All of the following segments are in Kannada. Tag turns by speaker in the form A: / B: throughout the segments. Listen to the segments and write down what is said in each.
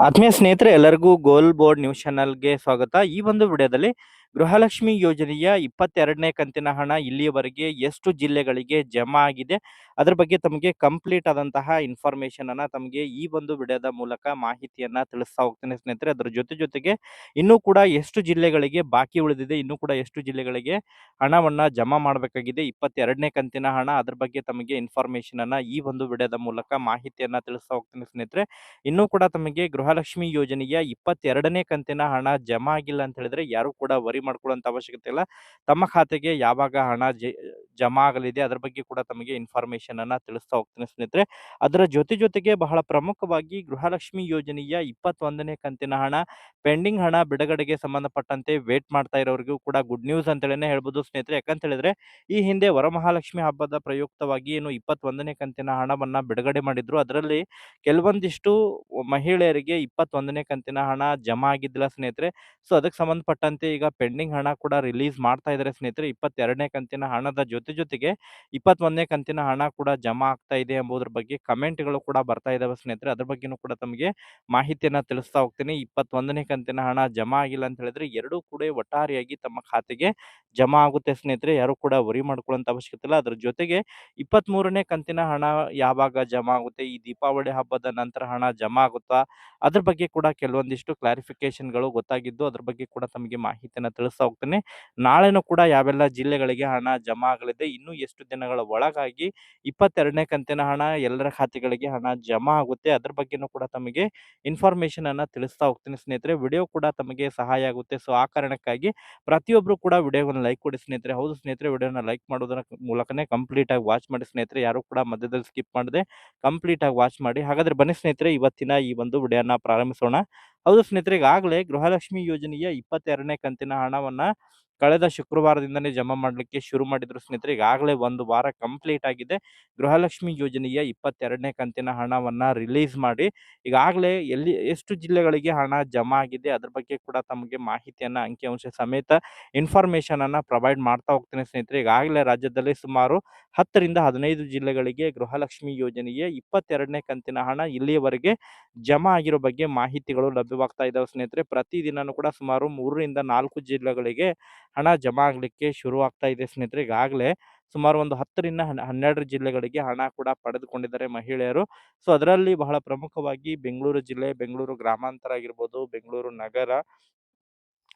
A: ಆತ್ಮೀಯ ಸ್ನೇಹಿತರೆ ಎಲ್ಲರಿಗೂ ಗೋಲ್ ಬೋರ್ಡ್ ನ್ಯೂಸ್ ಚಾನಲ್ಗೆ ಸ್ವಾಗತ. ಈ ಒಂದು ವಿಡಿಯೋದಲ್ಲಿ ಗೃಹಲಕ್ಷ್ಮಿ ಯೋಜನೆಯ ಇಪ್ಪತ್ತೆರಡನೇ ಕಂತಿನ ಹಣ ಇಲ್ಲಿಯವರೆಗೆ ಎಷ್ಟು ಜಿಲ್ಲೆಗಳಿಗೆ ಜಮಾ ಆಗಿದೆ? ಅದರ ಬಗ್ಗೆ ತಮಗೆ ಕಂಪ್ಲೀಟ್ ಆದಂತಹ ಇನ್ಫಾರ್ಮೇಶನ್ ಅನ್ನ ತಮಗೆ ಈ ಒಂದು ವಿಡಿಯೋದ ಮೂಲಕ ಮಾಹಿತಿಯನ್ನ ತಿಳಿಸ್ತಾ ಹೋಗ್ತೇನೆ ಸ್ನೇಹಿತರೆ. ಅದರ ಜೊತೆ ಜೊತೆಗೆ ಇನ್ನೂ ಕೂಡ ಎಷ್ಟು ಜಿಲ್ಲೆಗಳಿಗೆ ಬಾಕಿ ಉಳಿದಿದೆ, ಇನ್ನೂ ಕೂಡ ಎಷ್ಟು ಜಿಲ್ಲೆಗಳಿಗೆ ಹಣವನ್ನ ಜಮಾ ಮಾಡಬೇಕಾಗಿದೆ, ಇಪ್ಪತ್ತೆರಡನೇ ಕಂತಿನ ಹಣ, ಅದ್ರ ಬಗ್ಗೆ ತಮಗೆ ಇನ್ಫಾರ್ಮೇಶನ್ ಅನ್ನ ಈ ಒಂದು ವಿಡಿಯೋದ ಮೂಲಕ ಮಾಹಿತಿಯನ್ನ ತಿಳಿಸ್ತಾ ಹೋಗ್ತೇನೆ ಸ್ನೇಹಿತರೆ. ಇನ್ನೂ ಕೂಡ ತಮಗೆ ಗೃಹಲಕ್ಷ್ಮಿ ಯೋಜನೆಯ ಇಪ್ಪತ್ತೆರಡನೇ ಕಂತಿನ ಹಣ ಜಮಾ ಆಗಿಲ್ಲ ಅಂತ ಹೇಳಿದ್ರೆ ಯಾರು ಕೂಡ ವರಿ ಮಾಡ್ಕೊಳ್ಳುವಂತ ಅವಶ್ಯಕತೆ ಇಲ್ಲ. ತಮ್ಮ ಖಾತೆಗೆ ಯಾವಾಗ ಹಣ ಜಮಾ ಆಗಲಿದೆ ಅದರ ಬಗ್ಗೆ ಕೂಡ ತಮಗೆ ಇನ್ಫಾರ್ಮೇಶನ್ ಅನ್ನ ತಿಳಿಸ್ತಾ ಹೋಗ್ತೀನಿ ಸ್ನೇಹಿತರೆ. ಅದರ ಜೊತೆ ಜೊತೆಗೆ ಬಹಳ ಪ್ರಮುಖವಾಗಿ ಗೃಹಲಕ್ಷ್ಮಿ ಯೋಜನೆಯ ಇಪ್ಪತ್ತೊಂದನೇ ಕಂತಿನ ಹಣ, ಪೆಂಡಿಂಗ್ ಹಣ ಬಿಡುಗಡೆಗೆ ಸಂಬಂಧಪಟ್ಟಂತೆ ವೇಟ್ ಮಾಡ್ತಾ ಇರೋರಿಗೂ ಕೂಡ ಗುಡ್ ನ್ಯೂಸ್ ಅಂತೇಳಿನೇ ಹೇಳ್ಬೋದು ಸ್ನೇಹಿತರೆ. ಯಾಕಂತ ಹೇಳಿದ್ರೆ, ಈ ಹಿಂದೆ ವರಮಹಾಲಕ್ಷ್ಮಿ ಹಬ್ಬದ ಪ್ರಯುಕ್ತವಾಗಿ ಏನು ಇಪ್ಪತ್ತೊಂದನೇ ಕಂತಿನ ಹಣವನ್ನ ಬಿಡುಗಡೆ ಮಾಡಿದ್ರು. ಅದರಲ್ಲಿ ಕೆಲವೊಂದಿಷ್ಟು ಮಹಿಳೆಯರಿಗೆ ಇಪ್ಪತ್ತೊಂದನೇ ಕಂತಿನ ಹಣ ಜಮಾ ಆಗಿದ್ದಿಲ್ಲ ಸ್ನೇಹಿತರೆ. ಸೊ, ಅದಕ್ಕೆ ಸಂಬಂಧಪಟ್ಟಂತೆ ಈಗ ಹಣ ಕೂಡ ರಿಲೀಸ್ ಮಾಡ್ತಾ ಇದ್ದಾರೆ ಸ್ನೇಹಿತರೆ. ಇಪ್ಪತ್ತೆರಡನೇ ಕಂತಿನ ಹಣದ ಜೊತೆ ಜೊತೆಗೆ ಇಪ್ಪತ್ತೊಂದನೇ ಕಂತಿನ ಹಣ ಕೂಡ ಜಮಾ ಆಗ್ತಾ ಇದೆ ಎಂಬುದ್ರ ಬಗ್ಗೆ ಕಮೆಂಟ್ಗಳು ಕೂಡ ಬರ್ತಾ ಇದಾವೆ ಸ್ನೇಹಿತರೆ. ಅದ್ರ ಬಗ್ಗೆನೂ ಕೂಡ ತಮಗೆ ಮಾಹಿತಿಯನ್ನ ತಿಳಿಸ್ತಾ ಹೋಗ್ತೀನಿ. ಇಪ್ಪತ್ತೊಂದನೇ ಕಂತಿನ ಹಣ ಜಮಾ ಆಗಿಲ್ಲ ಅಂತ ಹೇಳಿದ್ರೆ ಎರಡೂ ಕೂಡ ಒಟ್ಟಾರೆಯಾಗಿ ತಮ್ಮ ಖಾತೆಗೆ ಜಮಾ ಆಗುತ್ತೆ ಸ್ನೇಹಿತರೆ. ಯಾರು ಕೂಡ ವರಿ ಮಾಡ್ಕೊಳ್ಳುವಂತ ಅವಶ್ಯಕತೆ ಇಲ್ಲ. ಅದ್ರ ಜೊತೆಗೆ ಇಪ್ಪತ್ತ್ ಮೂರನೇ ಕಂತಿನ ಹಣ ಯಾವಾಗ ಜಮಾ ಆಗುತ್ತೆ? ಈ ದೀಪಾವಳಿ ಹಬ್ಬದ ನಂತರ ಹಣ ಜಮಾ ಆಗುತ್ತಾ? ಅದ್ರ ಬಗ್ಗೆ ಕೂಡ ಕೆಲವೊಂದಿಷ್ಟು ಕ್ಲಾರಿಫಿಕೇಶನ್ಗಳು ಗೊತ್ತಾಗಿದ್ದು ಅದ್ರ ಬಗ್ಗೆ ಕೂಡ ತಮಗೆ ಮಾಹಿತಿಯನ್ನ ತಿಳಿಸ್ತಾ ಹೋಗ್ತೇನೆ ನಾಳೆನೂ ಕೂಡ ಯಾವೆಲ್ಲ ಜಿಲ್ಲೆಗಳಿಗೆ ಹಣ ಜಮಾ ಆಗಲಿದೆ ಇನ್ನೂ ಎಷ್ಟು ದಿನಗಳ ಒಳಗಾಗಿ ಇಪ್ಪತ್ತೆರಡನೇ ಕಂತಿನ ಹಣ, ಎಲ್ಲರ ಖಾತೆಗಳಿಗೆ ಹಣ ಜಮಾ ಆಗುತ್ತೆ. ಅದ್ರ ಬಗ್ಗೆನೂ ಕೂಡ ತಮಗೆ ಇನ್ಫಾರ್ಮೇಶನ್ ಅನ್ನ ತಿಳಿಸ್ತಾ ಹೋಗ್ತೀನಿ ಸ್ನೇಹಿತರೆ. ವಿಡಿಯೋ ಕೂಡ ತಮಗೆ ಸಹಾಯ ಆಗುತ್ತೆ. ಸೊ ಆ ಕಾರಣಕ್ಕಾಗಿ ಪ್ರತಿಯೊಬ್ರು ಕೂಡ ವಿಡಿಯೋವನ್ನು ಲೈಕ್ ಕೊಡಿ ಸ್ನೇಹಿತರೆ. ಹೌದು ಸ್ನೇಹಿತರೆ, ವಿಡಿಯೋನ ಲೈಕ್ ಮಾಡೋದರ ಮೂಲಕನೇ ಕಂಪ್ಲೀಟ್ ಆಗಿ ವಾಚ್ ಮಾಡಿ ಸ್ನೇಹಿತರೆ. ಯಾರು ಕೂಡ ಮಧ್ಯದಲ್ಲಿ ಸ್ಕಿಪ್ ಮಾಡದೆ ಕಂಪ್ಲೀಟ್ ಆಗಿ ವಾಚ್ ಮಾಡಿ. ಹಾಗಾದ್ರೆ ಬನ್ನಿ ಸ್ನೇಹಿತರೆ, ಇವತ್ತಿನ ಈ ಒಂದು ವಿಡಿಯೋನ ಪ್ರಾರಂಭಿಸೋಣ. ಹೌದು ಸ್ನೇಹಿತರೆ, ಈಗಾಗಲೇ ಗೃಹಲಕ್ಷ್ಮಿ ಯೋಜನೆಯ ಇಪ್ಪತ್ತೆರಡನೇ ಕಂತಿನ ಹಣವನ್ನ ಕಳೆದ ಶುಕ್ರವಾರದಿಂದನೇ ಜಮಾ ಮಾಡಲಿಕ್ಕೆ ಶುರು ಮಾಡಿದ್ರು ಸ್ನೇಹಿತರೆ. ಈಗಾಗಲೇ ಒಂದು ವಾರ ಕಂಪ್ಲೀಟ್ ಆಗಿದೆ. ಗೃಹಲಕ್ಷ್ಮಿ ಯೋಜನೆಯ ಇಪ್ಪತ್ತೆರಡನೇ ಕಂತಿನ ಹಣವನ್ನ ರಿಲೀಸ್ ಮಾಡಿ, ಈಗಾಗಲೇ ಎಲ್ಲಿ ಎಷ್ಟು ಜಿಲ್ಲೆಗಳಿಗೆ ಹಣ ಜಮಾ ಆಗಿದೆ ಅದ್ರ ಬಗ್ಗೆ ಕೂಡ ತಮಗೆ ಮಾಹಿತಿಯನ್ನ, ಅಂಕಿಅಂಶ ಸಮೇತ ಇನ್ಫಾರ್ಮೇಷನನ್ನು ಪ್ರೊವೈಡ್ ಮಾಡ್ತಾ ಹೋಗ್ತೇನೆ ಸ್ನೇಹಿತರೆ. ಈಗಾಗಲೇ ರಾಜ್ಯದಲ್ಲಿ ಸುಮಾರು ಹತ್ತರಿಂದ ಹದಿನೈದು ಜಿಲ್ಲೆಗಳಿಗೆ ಗೃಹಲಕ್ಷ್ಮಿ ಯೋಜನೆಗೆ ಇಪ್ಪತ್ತೆರಡನೇ ಕಂತಿನ ಹಣ ಇಲ್ಲಿಯವರೆಗೆ ಜಮಾ ಆಗಿರೋ ಬಗ್ಗೆ ಮಾಹಿತಿಗಳು ಲಭ್ಯವಾಗ್ತಾ ಇದ್ದಾವೆ ಸ್ನೇಹಿತರೆ. ಪ್ರತಿದಿನನೂ ಕೂಡ ಸುಮಾರು ಮೂರರಿಂದ ನಾಲ್ಕು ಜಿಲ್ಲೆಗಳಿಗೆ ಹಣ ಜಮಾ ಆಗಲಿಕ್ಕೆ ಶುರು ಆಗ್ತಾ ಇದೆ ಸ್ನೇಹಿತರೆ. ಈಗಾಗಲೇ ಸುಮಾರು ಒಂದು ಹತ್ತರಿಂದ ಹನ್- ಹನ್ನೆರಡು ಜಿಲ್ಲೆಗಳಿಗೆ ಹಣ ಕೂಡ ಪಡೆದುಕೊಂಡಿದ್ದಾರೆ ಮಹಿಳೆಯರು. ಸೊ, ಅದರಲ್ಲಿ ಬಹಳ ಪ್ರಮುಖವಾಗಿ ಬೆಂಗಳೂರು ಜಿಲ್ಲೆ, ಬೆಂಗಳೂರು ಗ್ರಾಮಾಂತರ ಆಗಿರ್ಬೋದು, ಬೆಂಗಳೂರು ನಗರ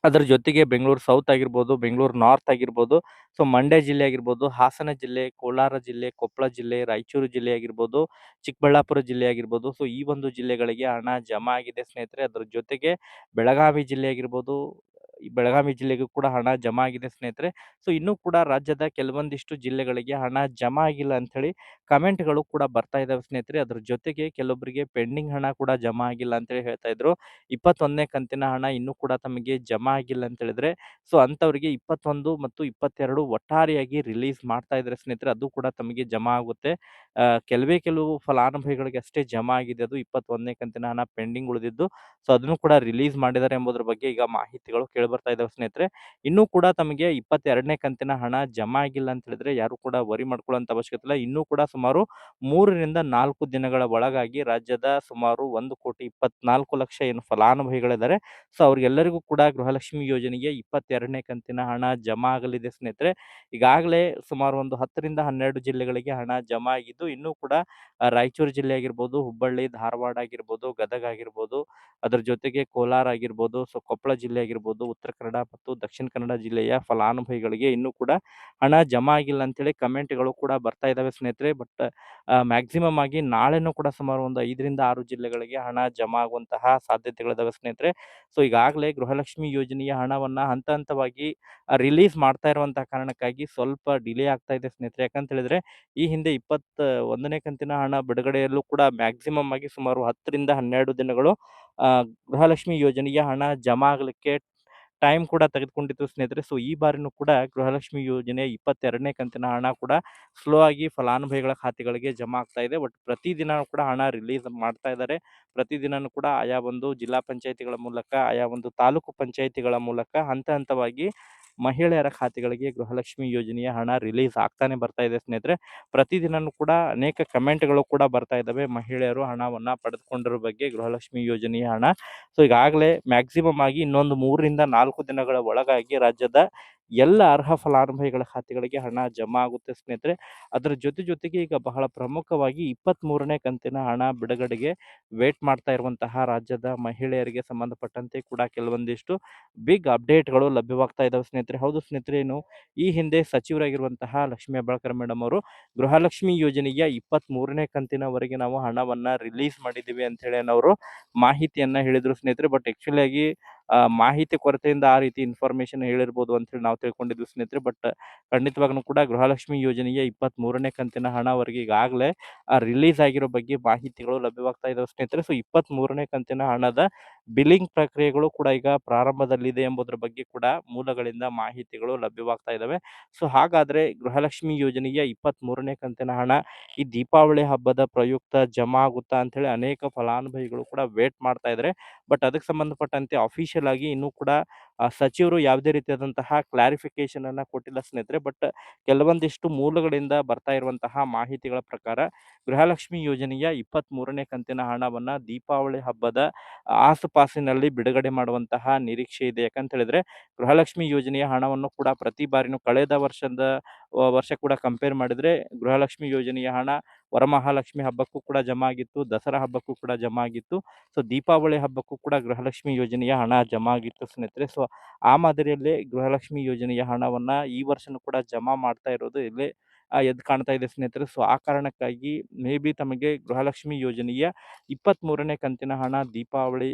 A: ಅದರ ಜೊತೆಗೆ ಬೆಂಗಳೂರು ಸೌತ್ ಆಗಿರ್ಬೋದು, ಬೆಂಗಳೂರು ನಾರ್ತ್ ಆಗಿರ್ಬೋದು, ಸೊ ಮಂಡ್ಯ ಜಿಲ್ಲೆ ಆಗಿರ್ಬೋದು, ಹಾಸನ ಜಿಲ್ಲೆ, ಕೋಲಾರ ಜಿಲ್ಲೆ ಕೊಪ್ಪಳ ಜಿಲ್ಲೆ, ರಾಯಚೂರು ಜಿಲ್ಲೆ ಆಗಿರ್ಬೋದು, ಚಿಕ್ಕಬಳ್ಳಾಪುರ ಜಿಲ್ಲೆ ಆಗಿರ್ಬೋದು, ಸೊ ಈ ಒಂದು ಜಿಲ್ಲೆಗಳಿಗೆ ಹಣ ಜಮಾ ಆಗಿದೆ ಸ್ನೇಹಿತರೆ. ಅದರ ಜೊತೆಗೆ ಬೆಳಗಾವಿ ಜಿಲ್ಲೆ ಆಗಿರ್ಬೋದು ಬೆಳಗಾವಿ ಜಿಲ್ಲೆಗೂ ಕೂಡ ಹಣ ಜಮಾ ಆಗಿದೆ ಸ್ನೇಹಿತರೆ. ಸೊ ಇನ್ನೂ ಕೂಡ ರಾಜ್ಯದ ಕೆಲವೊಂದಿಷ್ಟು ಜಿಲ್ಲೆಗಳಿಗೆ ಹಣ ಜಮಾ ಆಗಿಲ್ಲ ಅಂತ ಹೇಳಿ ಕಮೆಂಟ್ಗಳು ಕೂಡ ಬರ್ತಾ ಇದ್ದಾವೆ ಸ್ನೇಹಿತರೆ. ಅದ್ರ ಜೊತೆಗೆ ಕೆಲವೊಬ್ಬರಿಗೆ ಪೆಂಡಿಂಗ್ ಹಣ ಕೂಡ ಜಮಾ ಆಗಿಲ್ಲ ಅಂತೇಳಿ ಹೇಳ್ತಾ ಇದ್ರು. ಇಪ್ಪತ್ತೊಂದನೇ ಕಂತಿನ ಹಣ ಇನ್ನೂ ಕೂಡ ತಮಗೆ ಜಮಾ ಆಗಿಲ್ಲ ಅಂತ ಹೇಳಿದ್ರೆ, ಸೊ ಅಂಥವ್ರಿಗೆ ಇಪ್ಪತ್ತೊಂದು ಮತ್ತು ಇಪ್ಪತ್ತೆರಡು ಒಟ್ಟಾರೆಯಾಗಿ ರಿಲೀಸ್ ಮಾಡ್ತಾ ಇದ್ದಾರೆ ಸ್ನೇಹಿತರೆ. ಅದು ಕೂಡ ತಮಗೆ ಜಮಾ ಆಗುತ್ತೆ. ಕೆಲವೇ ಕೆಲವು ಫಲಾನುಭವಿಗಳಿಗೆ ಅಷ್ಟೇ ಜಮಾ ಆಗಿದೆ. ಅದು ಇಪ್ಪತ್ತೊಂದನೇ ಕಂತಿನ ಹಣ ಪೆಂಡಿಂಗ್ ಉಳಿದಿದ್ದು. ಸೊ ಅದನ್ನು ಕೂಡ ರಿಲೀಸ್ ಮಾಡಿದ್ದಾರೆ ಎಂಬುದರ ಬಗ್ಗೆ ಈಗ ಮಾಹಿತಿಗಳು ಕೇಳಿ ಬರ್ತಾ ಇದಾವೆ ಸ್ನೇಹಿತರೆ. ಇನ್ನೂ ಕೂಡ ತಮಗೆ ಇಪ್ಪತ್ತೆರಡನೇ ಕಂತಿನ ಹಣ ಜಮಾ ಆಗಿಲ್ಲ ಅಂತ ಹೇಳಿದ್ರೆ, ಯಾರು ಕೂಡ ವರಿ ಮಾಡ್ಕೊಳ್ಳುವಂತ ಅವಶ್ಯಕತೆ ಇಲ್ಲ. ಇನ್ನೂ ಕೂಡ ಸುಮಾರು ಮೂರರಿಂದ ನಾಲ್ಕು ದಿನಗಳ ಒಳಗಾಗಿ ರಾಜ್ಯದ ಸುಮಾರು ಒಂದು ಕೋಟಿ ಇಪ್ಪತ್ನಾಲ್ಕು ಲಕ್ಷ ಏನು ಫಲಾನುಭವಿಗಳಿದ್ದಾರೆ. ಸೊ, ಅವ್ರಿಗೆಲ್ಲರಿಗೂ ಕೂಡ ಗೃಹಲಕ್ಷ್ಮಿ ಯೋಜನೆಗೆ ಇಪ್ಪತ್ತೆರಡನೇ ಕಂತಿನ ಹಣ ಜಮಾ ಆಗಲಿದೆ ಸ್ನೇಹಿತರೆ. ಈಗಾಗಲೇ ಸುಮಾರು ಒಂದು ಹತ್ತರಿಂದ ಹನ್ನೆರಡು ಜಿಲ್ಲೆಗಳಿಗೆ ಹಣ ಜಮಾ ಆಗಿದ್ದು, ಇನ್ನೂ ಕೂಡ ರಾಯಚೂರು ಜಿಲ್ಲೆ ಆಗಿರ್ಬೋದು, ಹುಬ್ಬಳ್ಳಿ, ಧಾರವಾಡ ಆಗಿರ್ಬೋದು, ಗದಗ ಆಗಿರ್ಬೋದು, ಅದರ ಜೊತೆಗೆ ಕೋಲಾರ ಆಗಿರ್ಬೋದು, ಸೊ, ಕೊಪ್ಪಳ ಜಿಲ್ಲೆ ಆಗಿರ್ಬೋದು, ಉತ್ತರ ಕನ್ನಡ ಮತ್ತು ದಕ್ಷಿಣ ಕನ್ನಡ ಜಿಲ್ಲೆಯ ಫಲಾನುಭವಿಗಳಿಗೆ ಇನ್ನೂ ಕೂಡ ಹಣ ಜಮಾ ಆಗಿಲ್ಲ ಅಂತೇಳಿ ಕಮೆಂಟ್ಗಳು ಕೂಡ ಬರ್ತಾ ಇದ್ದಾವೆ ಸ್ನೇಹಿತರೆ. ಬಟ್ ಮ್ಯಾಕ್ಸಿಮಮ್ ಆಗಿ ನಾಳೆನೂ ಕೂಡ ಸುಮಾರು ಒಂದು ಐದರಿಂದ ಆರು ಜಿಲ್ಲೆಗಳಿಗೆ ಹಣ ಜಮಾ ಆಗುವಂತಹ ಸಾಧ್ಯತೆಗಳಿದಾವೆ ಸ್ನೇಹಿತರೆ. ಸೊ, ಈಗಾಗಲೇ ಗೃಹಲಕ್ಷ್ಮಿ ಯೋಜನೆಯ ಹಣವನ್ನ ಹಂತ ಹಂತವಾಗಿ ರಿಲೀಸ್ ಮಾಡ್ತಾ ಇರುವಂತಹ ಕಾರಣಕ್ಕಾಗಿ ಸ್ವಲ್ಪ ಡಿಲೇ ಆಗ್ತಾ ಇದೆ ಸ್ನೇಹಿತರೆ. ಯಾಕಂತ ಹೇಳಿದ್ರೆ, ಈ ಹಿಂದೆ ಇಪ್ಪತ್ತ ಒಂದನೇ ಕಂತಿನ ಹಣ ಬಿಡುಗಡೆಯಲ್ಲೂ ಕೂಡ ಮ್ಯಾಕ್ಸಿಮಮ್ ಆಗಿ ಸುಮಾರು ಹತ್ತರಿಂದ ಹನ್ನೆರಡು ದಿನಗಳು ಗೃಹಲಕ್ಷ್ಮಿ ಯೋಜನೆಯ ಹಣ ಜಮಾ ಆಗಲಿಕ್ಕೆ ಟೈಮ್ ಕೂಡ ತೆಗೆದುಕೊಂಡಿತ್ತು ಸ್ನೇಹಿತರೆ. ಸೊ, ಈ ಬಾರಿನೂ ಕೂಡ ಗೃಹಲಕ್ಷ್ಮಿ ಯೋಜನೆ ಇಪ್ಪತ್ತೆರಡನೇ ಕಂತಿನ ಹಣ ಕೂಡ ಸ್ಲೋ ಆಗಿ ಫಲಾನುಭವಿಗಳ ಖಾತೆಗಳಿಗೆ ಜಮಾ ಆಗ್ತಾ ಇದೆ. ಬಟ್ ಪ್ರತಿದಿನ ಕೂಡ ಹಣ ರಿಲೀಸ್ ಮಾಡ್ತಾ ಇದ್ದಾರೆ. ಪ್ರತಿದಿನನೂ ಕೂಡ ಆಯಾ ಒಂದು ಜಿಲ್ಲಾ ಪಂಚಾಯಿತಿಗಳ ಮೂಲಕ, ಆಯಾ ಒಂದು ತಾಲೂಕು ಪಂಚಾಯಿತಿಗಳ ಮೂಲಕ ಹಂತ ಹಂತವಾಗಿ ಮಹಿಳೆಯರ ಖಾತೆಗಳಿಗೆ ಗೃಹಲಕ್ಷ್ಮಿ ಯೋಜನೆಯ ಹಣ ರಿಲೀಸ್ ಆಗ್ತಾನೆ ಬರ್ತಾ ಇದೆ ಸ್ನೇಹಿತರೆ. ಪ್ರತಿದಿನನೂ ಕೂಡ ಅನೇಕ ಕಮೆಂಟ್ಗಳು ಕೂಡ ಬರ್ತಾ ಇದ್ದಾವೆ. ಮಹಿಳೆಯರು ಹಣವನ್ನು ಪಡೆದುಕೊಂಡಿರೋ ಬಗ್ಗೆ ಗೃಹಲಕ್ಷ್ಮಿ ಯೋಜನೆಯ ಹಣ. ಸೊ, ಈಗಾಗಲೇ ಮ್ಯಾಕ್ಸಿಮಮ್ ಆಗಿ ಇನ್ನೊಂದು ಮೂರರಿಂದ ನಾಲ್ಕು ದಿನಗಳ ಒಳಗಾಗಿ ರಾಜ್ಯದ ಎಲ್ಲ ಅರ್ಹ ಫಲಾನುಭವಿಗಳ ಖಾತೆಗಳಿಗೆ ಹಣ ಜಮಾ ಆಗುತ್ತೆ ಸ್ನೇಹಿತರೆ. ಅದರ ಜೊತೆ ಜೊತೆಗೆ ಈಗ ಬಹಳ ಪ್ರಮುಖವಾಗಿ ಇಪ್ಪತ್ತ್ ಮೂರನೇ ಕಂತಿನ ಹಣ ಬಿಡುಗಡೆಗೆ ವೇಟ್ ಮಾಡ್ತಾ ಇರುವಂತಹ ರಾಜ್ಯದ ಮಹಿಳೆಯರಿಗೆ ಸಂಬಂಧಪಟ್ಟಂತೆ ಕೂಡ ಕೆಲವೊಂದಿಷ್ಟು ಬಿಗ್ ಅಪ್ಡೇಟ್ಗಳು ಲಭ್ಯವಾಗ್ತಾ ಇದ್ದಾವೆ ಸ್ನೇಹಿತರೆ. ಹೌದು ಸ್ನೇಹಿತರೆ ಏನು ಈ ಹಿಂದೆ ಸಚಿವರಾಗಿರುವಂತಹ ಲಕ್ಷ್ಮೀ ಹೆಬ್ಬಾಳ್ಕರ್ ಮೇಡಮ್ ಅವರು ಗೃಹಲಕ್ಷ್ಮಿ ಯೋಜನೆಯ ಇಪ್ಪತ್ತ್ ಮೂರನೇ ಕಂತಿನವರೆಗೆ ನಾವು ಹಣವನ್ನು ರಿಲೀಸ್ ಮಾಡಿದ್ದೀವಿ ಅಂತ ಹೇಳಿ ಅವರು ಮಾಹಿತಿಯನ್ನು ಹೇಳಿದರು ಸ್ನೇಹಿತರೆ. ಬಟ್ ಆಕ್ಚುಲಿ ಆಗಿ ಆ, ಮಾಹಿತಿ ಕೊರತೆಯಿಂದ ಆ ರೀತಿ ಇನ್ಫಾರ್ಮೇಶನ್ ಹೇಳಿರ್ಬೋದು ಅಂತ ಹೇಳಿ ನಾವು ತಿಳ್ಕೊಂಡಿದ್ವಿ ಸ್ನೇಹಿತರೆ. ಬಟ್ ಖಂಡಿತವಾಗ್ಲೂ ಕೂಡ ಗೃಹಲಕ್ಷ್ಮಿ ಯೋಜನೆಯ ಇಪ್ಪತ್ತ್ ಮೂರನೇ ಕಂತಿನ ಹಣವರೆಗೆ ಈಗಾಗಲೇ ರಿಲೀಸ್ ಆಗಿರೋ ಬಗ್ಗೆ ಮಾಹಿತಿಗಳು ಲಭ್ಯವಾಗ್ತಾ ಇದಾವೆ ಸ್ನೇಹಿತರೆ. ಸೊ ಇಪ್ಪತ್ತ್ ಮೂರನೇ ಕಂತಿನ ಹಣದ ಬಿಲ್ಲಿಂಗ್ ಪ್ರಕ್ರಿಯೆಗಳು ಕೂಡ ಈಗ ಪ್ರಾರಂಭದಲ್ಲಿದೆ ಎಂಬುದರ ಬಗ್ಗೆ ಕೂಡ ಮೂಲಗಳಿಂದ ಮಾಹಿತಿಗಳು ಲಭ್ಯವಾಗ್ತಾ ಇದ್ದಾವೆ ಸೊ ಹಾಗಾದ್ರೆ ಗೃಹಲಕ್ಷ್ಮಿ ಯೋಜನೆಯ ಇಪ್ಪತ್ತ್ ಮೂರನೇ ಕಂತಿನ ಹಣ ಈ ದೀಪಾವಳಿ ಹಬ್ಬದ ಪ್ರಯುಕ್ತ ಜಮಾ ಆಗುತ್ತಾ ಅಂತ ಹೇಳಿ ಅನೇಕ ಫಲಾನುಭವಿಗಳು ಕೂಡ ವೇಟ್ ಮಾಡ್ತಾ ಇದ್ದಾರೆ ಬಟ್ ಅದಕ್ಕೆ ಸಂಬಂಧಪಟ್ಟಂತೆ ಅಫಿಷಿಯಲ್ ಆಗಿ ಇನ್ನೂ ಕೂಡ ಸಚಿವರು ಯಾವುದೇ ರೀತಿಯಾದಂತಹ ಕ್ಲಾರಿಫಿಕೇಶನ್ ಅನ್ನ ಕೊಟ್ಟಿಲ್ಲ ಸ್ನೇಹಿತರೆ ಬಟ್ ಕೆಲವೊಂದಿಷ್ಟು ಮೂಲಗಳಿಂದ ಬರ್ತಾ ಇರುವಂತಹ ಮಾಹಿತಿಗಳ ಪ್ರಕಾರ ಗೃಹಲಕ್ಷ್ಮಿ ಯೋಜನೆಯ ಇಪ್ಪತ್ತ್ ಮೂರನೇ ಕಂತಿನ ಹಣವನ್ನ ದೀಪಾವಳಿ ಹಬ್ಬದ ಆಸುಪಾಸಿನಲ್ಲಿ ಬಿಡುಗಡೆ ಮಾಡುವಂತಹ ನಿರೀಕ್ಷೆ ಇದೆ. ಯಾಕಂತ ಹೇಳಿದ್ರೆ ಗೃಹಲಕ್ಷ್ಮಿ ಯೋಜನೆಯ ಹಣವನ್ನು ಕೂಡ ಪ್ರತಿ ಬಾರಿನೂ ಕಳೆದ ವರ್ಷದ ವರ್ಷ ಕೂಡ ಕಂಪೇರ್ ಮಾಡಿದ್ರೆ ಗೃಹಲಕ್ಷ್ಮಿ ಯೋಜನೆಯ ಹಣ ವರಮಹಾಲಕ್ಷ್ಮಿ ಹಬ್ಬಕ್ಕೂ ಕೂಡ ಜಮಾ ಆಗಿತ್ತು, ದಸರಾ ಹಬ್ಬಕ್ಕೂ ಕೂಡ ಜಮಾ ಆಗಿತ್ತು. ಸೊ ದೀಪಾವಳಿ ಹಬ್ಬಕ್ಕೂ ಕೂಡ ಗೃಹಲಕ್ಷ್ಮಿ ಯೋಜನೆಯ ಹಣ ಜಮಾ ಆಗಿತ್ತು ಸ್ನೇಹಿತರೆ. ಸೊ ಆ ಮಾದರಿಯಲ್ಲಿ ಗೃಹಲಕ್ಷ್ಮಿ ಯೋಜನೆಯ ಹಣವನ್ನ ಈ ವರ್ಷನೂ ಕೂಡ ಜಮಾ ಮಾಡ್ತಾ ಇರೋದು ಇಲ್ಲಿ ಎದ್ದು ಕಾಣ್ತಾ ಇದೆ ಸ್ನೇಹಿತರೆ. ಸೊ ಆ ಕಾರಣಕ್ಕಾಗಿ ಮೇ ಬಿ ತಮಗೆ ಗೃಹಲಕ್ಷ್ಮಿ ಯೋಜನೆಯ ಇಪ್ಪತ್ತ್ ಮೂರನೇ ಕಂತಿನ ಹಣ ದೀಪಾವಳಿ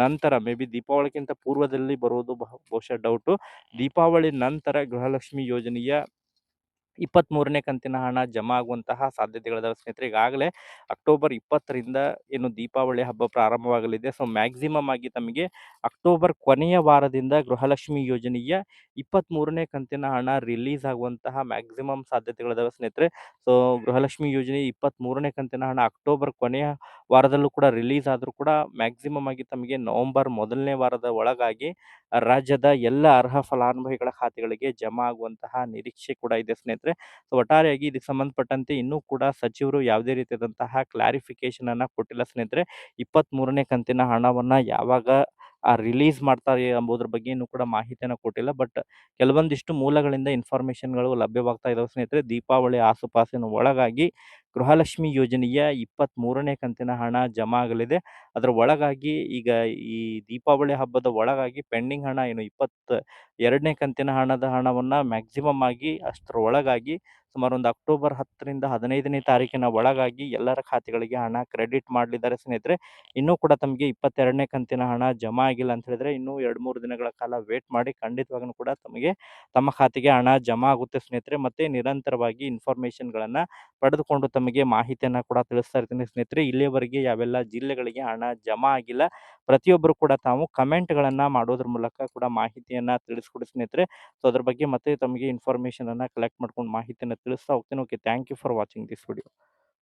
A: ನಂತರ, ಮೇ ಬಿ ದೀಪಾವಳಿಗಿಂತ ಪೂರ್ವದಲ್ಲಿ ಬರುವುದು ಬಹು, ಬಹುಶಃ ಡೌಟು ದೀಪಾವಳಿ ನಂತರ ಗೃಹಲಕ್ಷ್ಮಿ ಯೋಜನೆಯ ಇಪ್ಪತ್ತ್ ಮೂರನೇ ಕಂತಿನ ಹಣ ಜಮಾ ಆಗುವಂತಹ ಸಾಧ್ಯತೆಗಳಿದಾವೆ ಸ್ನೇಹಿತರೆ. ಈಗಾಗಲೇ ಅಕ್ಟೋಬರ್ ಇಪ್ಪತ್ತರಿಂದ ಏನು ದೀಪಾವಳಿ ಹಬ್ಬ ಪ್ರಾರಂಭವಾಗಲಿದೆ. ಸೊ ಮ್ಯಾಕ್ಸಿಮಮ್ ಆಗಿ ತಮಗೆ ಅಕ್ಟೋಬರ್ ಕೊನೆಯ ವಾರದಿಂದ ಗೃಹಲಕ್ಷ್ಮಿ ಯೋಜನೆಯ ಇಪ್ಪತ್ತ್ ಮೂರನೇ ಕಂತಿನ ಹಣ ರಿಲೀಸ್ ಆಗುವಂತಹ ಮ್ಯಾಕ್ಸಿಮಮ್ ಸಾಧ್ಯತೆಗಳಿದಾವೆ ಸ್ನೇಹಿತರೆ. ಸೊ, ಗೃಹಲಕ್ಷ್ಮಿ ಯೋಜನೆ ಇಪ್ಪತ್ತ್ ಮೂರನೇ ಕಂತಿನ ಹಣ ಅಕ್ಟೋಬರ್ ಕೊನೆಯ ವಾರದಲ್ಲೂ ಕೂಡ ರಿಲೀಸ್ ಆದರೂ ಕೂಡ ಮ್ಯಾಕ್ಸಿಮಮ್ ಆಗಿ ತಮಗೆ ನವೆಂಬರ್ ಮೊದಲನೇ ವಾರದ ಒಳಗಾಗಿ ರಾಜ್ಯದ ಎಲ್ಲ ಅರ್ಹ ಫಲಾನುಭವಿಗಳ ಖಾತೆಗಳಿಗೆ ಜಮಾ ಆಗುವಂತಹ ನಿರೀಕ್ಷೆ ಕೂಡ ಇದೆ ಸ್ನೇಹಿತರೆ. ಸೊ, ಒಟ್ಟಾರೆಯಾಗಿ ಇದಕ್ಕೆ ಸಂಬಂಧಪಟ್ಟಂತೆ ಇನ್ನೂ ಕೂಡ ಸಚಿವರು ಯಾವುದೇ ರೀತಿಯಾದಂತಹ ಕ್ಲಾರಿಫಿಕೇಶನ್ ಅನ್ನ ಕೊಟ್ಟಿಲ್ಲ ಸ್ನೇಹಿತರೆ. ಇಪ್ಪತ್ತ್ ಮೂರನೇ ಕಂತಿನ ಹಣವನ್ನ ಯಾವಾಗ, ಆ ರಿಲೀಸ್ ಮಾಡ್ತಾರೆ ಎಂಬುದ್ರ ಬಗ್ಗೆ ಇನ್ನೂ ಕೂಡ ಮಾಹಿತಿಯನ್ನು ಕೊಟ್ಟಿಲ್ಲ. ಬಟ್ ಕೆಲವೊಂದಿಷ್ಟು ಮೂಲಗಳಿಂದ ಇನ್ಫಾರ್ಮೇಶನ್ಗಳು ಲಭ್ಯವಾಗ್ತಾ ಇದಾವೆ ಸ್ನೇಹಿತರೆ. ದೀಪಾವಳಿ ಆಸುಪಾಸಿನ ಒಳಗಾಗಿ ಗೃಹಲಕ್ಷ್ಮಿ ಯೋಜನೆಯ ಇಪ್ಪತ್ತ್ ಮೂರನೇ ಕಂತಿನ ಹಣ ಜಮಾ ಆಗಲಿದೆ. ಅದರ ಒಳಗಾಗಿ ಈಗ ಈ ದೀಪಾವಳಿ ಹಬ್ಬದ ಒಳಗಾಗಿ ಪೆಂಡಿಂಗ್ ಹಣ ಏನು ಇಪ್ಪತ್ತ ಎರಡನೇ ಕಂತಿನ ಹಣದ ಹಣವನ್ನ ಮ್ಯಾಕ್ಸಿಮಮ್ ಆಗಿ ಅಷ್ಟರ ಒಳಗಾಗಿ ಸುಮಾರು ಒಂದು ಅಕ್ಟೋಬರ್ ಹತ್ತರಿಂದ ಹದಿನೈದನೇ ತಾರೀಕಿನ ಒಳಗಾಗಿ ಎಲ್ಲರ ಖಾತೆಗಳಿಗೆ ಹಣ ಕ್ರೆಡಿಟ್ ಮಾಡಲಿದ್ದಾರೆ ಸ್ನೇಹಿತರೆ. ಇನ್ನೂ ಕೂಡ ತಮಗೆ ಇಪ್ಪತ್ತೆರಡನೇ ಕಂತಿನ ಹಣ ಜಮಾ ಆಗಿಲ್ಲ ಅಂತ ಹೇಳಿದ್ರೆ ಇನ್ನೂ ಎರಡು ಮೂರು ದಿನಗಳ ಕಾಲ ವೇಟ್ ಮಾಡಿ ಖಂಡಿತವಾಗ್ಲೂ ಕೂಡ ತಮಗೆ ತಮ್ಮ ಖಾತೆಗೆ ಹಣ ಜಮಾ ಆಗುತ್ತೆ ಸ್ನೇಹಿತರೆ. ಮತ್ತೆ ನಿರಂತರವಾಗಿ ಇನ್ಫಾರ್ಮೇಷನ್ಗಳನ್ನು ಪಡೆದುಕೊಂಡು ತಮಗೆ ಮಾಹಿತಿಯನ್ನ ಕೂಡ ತಿಳಿಸ್ತಾ ಇರ್ತೀನಿ ಸ್ನೇಹಿತರೆ. ಇಲ್ಲಿಯವರೆಗೆ ಯಾವೆಲ್ಲ ಜಿಲ್ಲೆಗಳಿಗೆ ಹಣ ಜಮಾ ಆಗಿಲ್ಲ, ಪ್ರತಿಯೊಬ್ಬರು ಕೂಡ ತಾವು ಕಮೆಂಟ್ಗಳನ್ನು ಮಾಡೋದ್ರ ಮೂಲಕ ಕೂಡ ಮಾಹಿತಿಯನ್ನು ತಿಳಿಸ್ಕೊಡಿ ಸ್ನೇಹಿತರೆ. ಸೊ ಅದ್ರ ಬಗ್ಗೆ ಮತ್ತೆ ತಮಗೆ ಇನ್ಫಾರ್ಮೇಷನನ್ನು ಕಲೆಕ್ಟ್ ಮಾಡ್ಕೊಂಡು ಮಾಹಿತಿಯನ್ನು ತಿಳಿಸ್ತಾ ಹೋಗ್ತೀನಿ. Okay thank you for watching this video